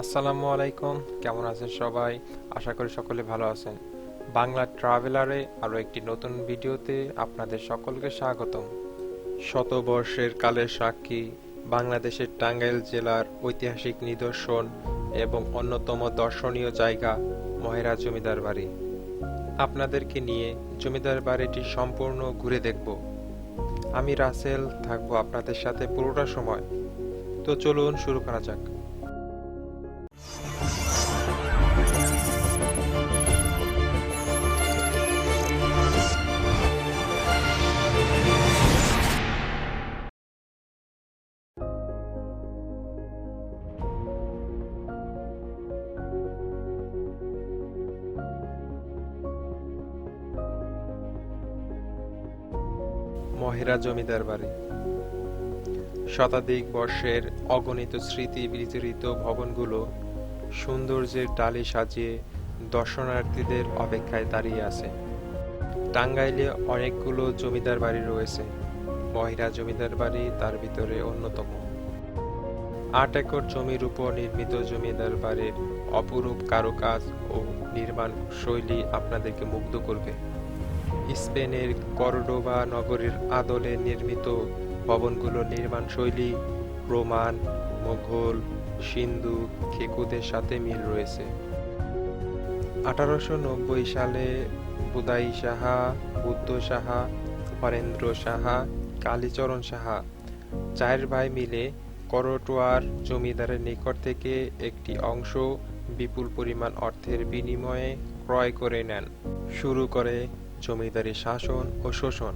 আসসালামু আলাইকুম, কেমন আছেন সবাই? আশা করি সকলে ভালো আছেন। বাংলা ট্রাভেলারে আরও একটি নতুন ভিডিওতে আপনাদের সকলকে স্বাগতম। শতবর্ষের কালের সাক্ষী বাংলাদেশের টাঙ্গাইল জেলার ঐতিহাসিক নিদর্শন এবং অন্যতম দর্শনীয় জায়গা মহেরা জমিদার বাড়ি। আপনাদেরকে নিয়ে জমিদার বাড়িটি সম্পূর্ণ ঘুরে দেখব। আমি রাসেল, থাকব আপনাদের সাথে পুরোটা সময়। তো চলুন শুরু করা যাক। মহেরা জমিদার বাড়ি। শতাধিক বর্ষের অগণিত স্মৃতি বিজড়িত ভবনগুলো সৌন্দর্যের ডালি সাজিয়ে দর্শনার্থীদের অপেক্ষায় দাঁড়িয়ে আছে। টাঙ্গাইলে অনেকগুলো জমিদার বাড়ি রয়েছে। মহিরা জমিদার বাড়ি তার ভিতরে অন্যতম। আট একর জমির উপর নির্মিত জমিদার বাড়ির অপরূপ কারুকাজ ও নির্মাণ শৈলী আপনাদেরকে মুগ্ধ করবে। স্পেনের করডোবা নগরীর আদলে নির্মিত ভবনগুলোর নির্মাণ শৈলী রোমান মোঘল, সিন্ধু, খেকুদের সাথে মিল রয়েছে। আঠারোশো নব্বই সালে বুদাই সাহা, বুদ্ধ সাহা, হরেন্দ্র সাহা, কালীচরণ সাহা চার ভাই মিলে করটোয়ার জমিদারের নিকট থেকে একটি অংশ বিপুল পরিমাণ অর্থের বিনিময়ে ক্রয় করে নেন। শুরু করে জমিদারি শাসন ও শোষণ।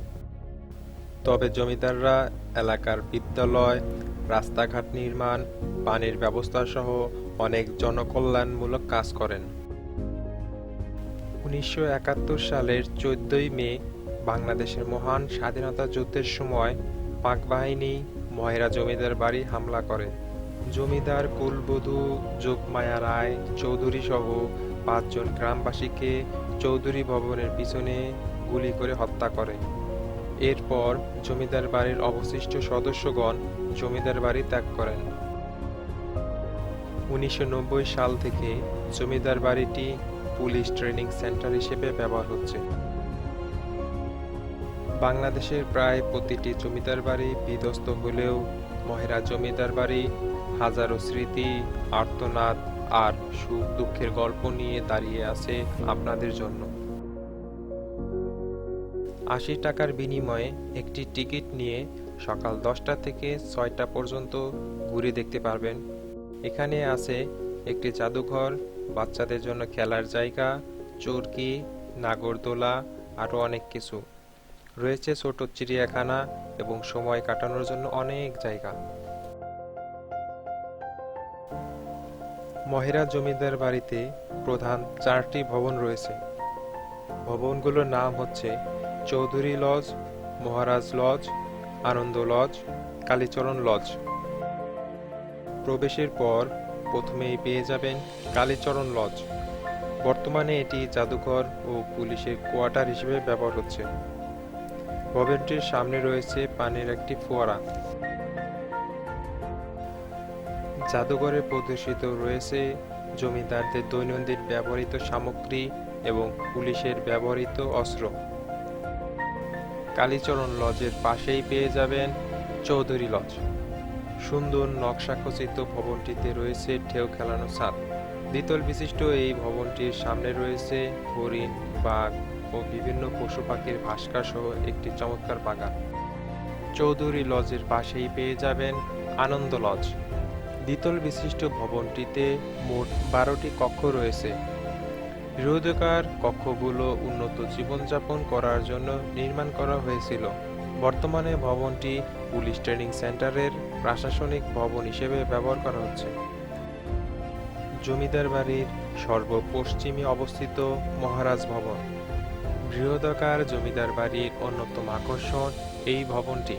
তবে জমিদাররা এলাকার বিদ্যালয়, রাস্তাঘাট নির্মাণ, পানির ব্যবস্থা সহ অনেক জনকল্যাণমূলক কাজ করেন। উনিশশো একাত্তর সালের চোদ্দই মে বাংলাদেশের মহান স্বাধীনতা যুদ্ধের সময় পাক বাহিনী মহেরা জমিদার বাড়ি হামলা করে। জমিদার কুলবধূ যোগমায়া রায় চৌধুরী সহ পাঁচজন গ্রামবাসীকে চৌধুরী ভবনের পিছনে গুলি করে হত্যা করে। এরপর জমিদার বাড়ির অবশিষ্ট সদস্যগণ জমিদার বাড়ি ত্যাগ করেন। উনিশশো নব্বই সাল থেকে জমিদার বাড়িটি পুলিশ ট্রেনিং সেন্টার হিসেবে ব্যবহার হচ্ছে। বাংলাদেশের প্রায় প্রতিটি জমিদার বাড়ি বিধ্বস্ত হলেও মহেরা জমিদার বাড়ি হাজারো স্মৃতি, আর্তনাদ আর সুখ দুঃখের গল্প নিয়ে দাঁড়িয়ে আছে আপনাদের জন্য। আশি টাকার বিনিময়ে একটি টিকিট নিয়ে সকাল দশটা থেকে ছয়টা পর্যন্ত ঘুরে দেখতে পারবেন। এখানে আছে একটি জাদুঘর, বাচ্চাদের জন্য খেলার জায়গা, চরকি, নাগরদোলা, আরও অনেক কিছু। রয়েছে ছোট চিড়িয়াখানা এবং সময় কাটানোর জন্য অনেক জায়গা। মহেরা জমিদার বাড়িতে প্রধান চারটি ভবন রয়েছে। ভবনগুলোর নাম হচ্ছে Chowdhury lodge, Maharaj lodge, Anand lodge, Kalicharan lodge. প্রবেশের পর প্রথমেই পেয়ে যাবেন কালীচরণ লজ। বর্তমানে এটি জাদুঘর ও পুলিশের কোয়ার্টার হিসেবে ব্যবহার হচ্ছে। ভবনটির সামনে রয়েছে পানির একটি ফোয়ারা। জাদুঘরে প্রদর্শিত রয়েছে জমিদারদের দৈনন্দিন ব্যবহৃত সামগ্রী এবং পুলিশের ব্যবহৃত অস্ত্র। কালীচরণ লজের পাশেই পেয়ে যাবেন চৌধুরী লজ। সুন্দর নকশাখচিত ভবনটিতে রয়েছে ঢেউ খেলানো ছাদ। দ্বিতল বিশিষ্ট এই ভবনটির সামনে রয়েছে হরিণ, বাঘ ও বিভিন্ন পশু পাখির ভাস্কর সহ একটি চমৎকার বাগান। চৌধুরী লজের পাশেই পেয়ে যাবেন আনন্দ লজ। দ্বিতল বিশিষ্ট ভবনটিতে মোট বারোটি কক্ষ রয়েছে। বৃহদাকার কক্ষগুলো উন্নত জীবনযাপন করার জন্য নির্মাণ করা হয়েছিল। বর্তমানে ভবনটি পুলিশ ট্রেনিং সেন্টারের প্রশাসনিক ভবন হিসেবে ব্যবহার করা হচ্ছে। জমিদার বাড়ির সর্বপশ্চিমে অবস্থিত মহারাজ ভবন। বৃহদাকার জমিদার বাড়ির অন্যতম আকর্ষণ এই ভবনটি।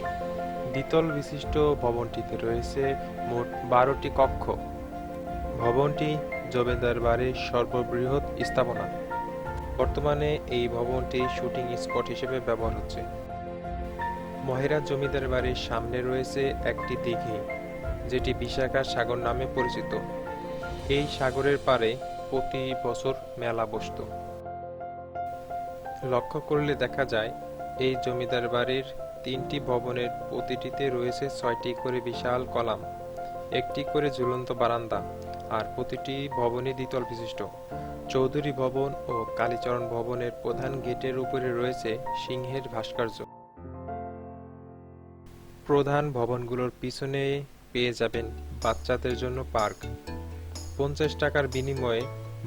দ্বিতল বিশিষ্ট ভবনটিতে রয়েছে মোট বারোটি কক্ষ। ভবনটি জমিদার বাড়ির সর্ববৃহৎ স্থাপনা। বর্তমানে এই ভবনটি শুটিং স্পট হিসেবে ব্যবহার হচ্ছে। মহেরা জমিদার বাড়ির সামনে রয়েছে একটি দিঘি, যেটি বিশাখা সাগর নামে পরিচিত। এই সাগরের পাড়ে প্রতি বছর মেলা বসত। লক্ষ্য করলে দেখা যায়, এই জমিদার বাড়ির তিনটি ভবনের প্রতিটিতে রয়েছে ছয়টি করে বিশাল কলাম, একটি করে ঝুলন্ত বারান্দা আর প্রতিটি ভবনই দ্বিতল বিশিষ্ট। চৌধুরী ভবন ও কালীচরণ ভবনের প্রধান গেটের উপরে রয়েছে সিংহের ভাস্কর্য। প্রধান ভবনগুলোর পিছনে পেয়ে যাবেন বাচ্চাদের জন্য পার্ক। পঞ্চাশ টাকার বিনিময়ে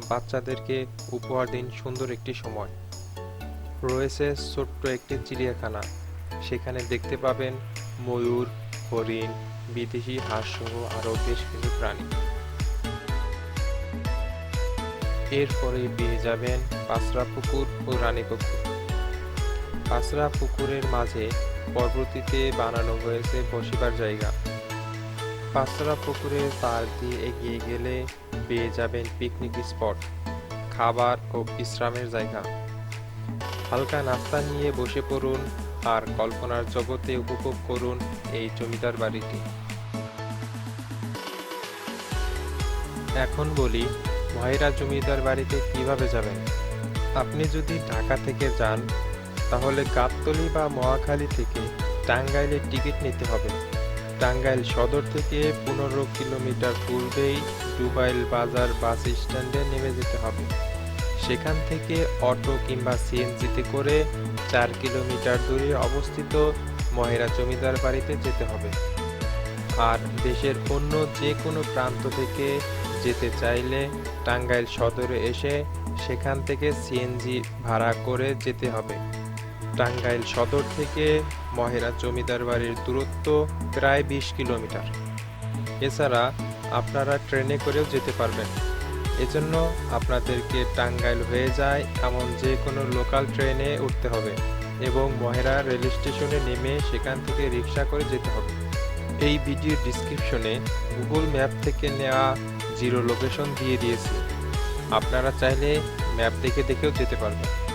বাচ্চাদেরকে উপহার দিন সুন্দর একটি সময়। রয়েছে ছোট্ট একটি চিড়িয়াখানা। সেখানে দেখতে পাবেন ময়ূর, হরিণ, বিদেশি হাঁস সহ আরও বেশ কিছু প্রাণী। এরপরে পেয়ে যাবেন পাঁচরা পুকুর ও রানী পুকুর। পাঁচরা পুকুরের মাঝে পর্বতীতে বানানো হয়েছে বসিবার জায়গা। পাঁচরা পুকুরের পার দিয়ে এগিয়ে গেলে পেয়ে যাবেন পিকনিক স্পট খাবার ও বিশ্রামের জায়গা। হালকা নাস্তা নিয়ে বসে পড়ুন আর কল্পনার জগতে উপভোগ করুন এই জমিদার বাড়িটি। এখন বলি মহেরা জমিদার বাড়িতে কীভাবে যাবেন? আপনি যদি ঢাকা থেকে যান, তাহলে গাবতলী বা মহাখালী থেকে টাঙ্গাইলের টিকিট নিতে হবে। টাঙ্গাইল সদর থেকে পনেরো কিলোমিটার পূর্বেই ডুবাইল বাজার বাস স্ট্যান্ডে নেমে যেতে হবে। সেখান থেকে অটো কিংবা সিএনজিতে করে চার কিলোমিটার দূরে অবস্থিত মহেরা জমিদার বাড়িতে যেতে হবে। আর দেশের অন্য যে কোনো প্রান্ত থেকে যেতে চাইলে টাঙ্গাইল সদরে এসে সেখান থেকে সিএনজি ভাড়া করে যেতে হবে। টাঙ্গাইল সদর থেকে মহেরা জমিদার বাড়ির দূরত্ব প্রায় বিশ কিলোমিটার। এছাড়া আপনারা ট্রেনে করেও যেতে পারবেন। এজন্য আপনাদেরকে টাঙ্গাইল হয়ে যায় এমন যে কোনো লোকাল ট্রেনে উঠতে হবে এবং মহেরা রেল স্টেশনে নেমে সেখান থেকে রিক্সা করে যেতে হবে। এই ভিডিও ডিসক্রিপশনে গুগল ম্যাপ থেকে নেওয়া জিরো লোকেশন দিয়ে দিয়েছে। আপনারা চাইলে ম্যাপ দেখে দেখেও যেতে পারবেন।